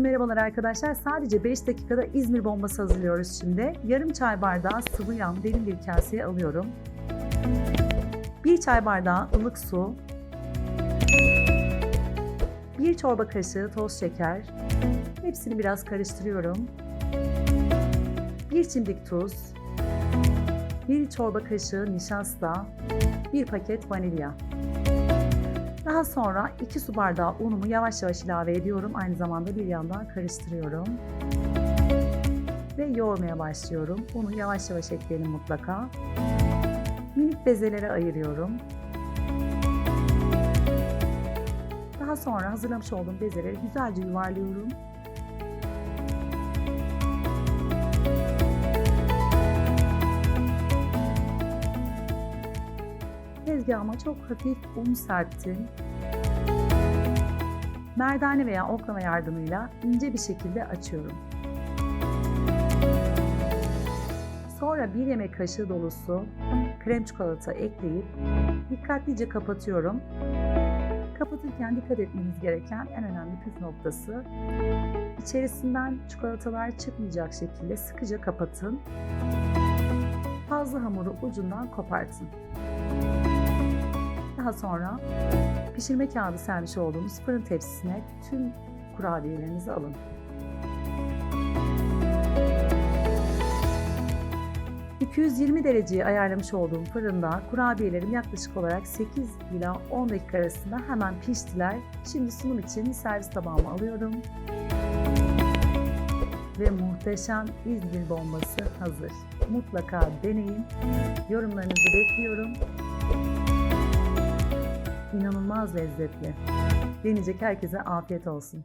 merhabalar arkadaşlar. Sadece 5 dakikada İzmir bombası hazırlıyoruz şimdi. Yarım çay bardağı sıvı yağ derin bir kaseye alıyorum. 1 çay bardağı ılık su. 1 çorba kaşığı toz şeker. Hepsini biraz karıştırıyorum. 1 çimdik tuz. 1 çorba kaşığı nişasta. 1 paket vanilya. Daha sonra 2 su bardağı unumu yavaş yavaş ilave ediyorum. Aynı zamanda bir yandan karıştırıyorum. Ve yoğurmaya başlıyorum. Unu yavaş yavaş ekleyelim mutlaka. Minik bezelere ayırıyorum. Daha sonra hazırlamış olduğum bezeleri güzelce yuvarlıyorum. Tezgahıma çok hafif un serptim. Merdane veya oklava yardımıyla ince bir şekilde açıyorum. Sonra bir yemek kaşığı dolusu krem çikolata ekleyip dikkatlice kapatıyorum. Kapatırken dikkat etmeniz gereken en önemli püf noktası içerisinden çikolatalar çıkmayacak şekilde sıkıca kapatın. Fazla hamuru ucundan kopartın. Daha sonra pişirme kağıdı sermiş olduğumuz fırın tepsisine tüm kurabiyelerinizi alın. ...220 dereceye ayarlamış olduğum fırında kurabiyelerim yaklaşık olarak 8 ila 10 dakika arasında hemen piştiler. Şimdi sunum için servis tabağıma alıyorum. Ve muhteşem İzmir bombası hazır. Mutlaka deneyin. Yorumlarınızı bekliyorum. Lezzetli. Deneyecek herkese afiyet olsun.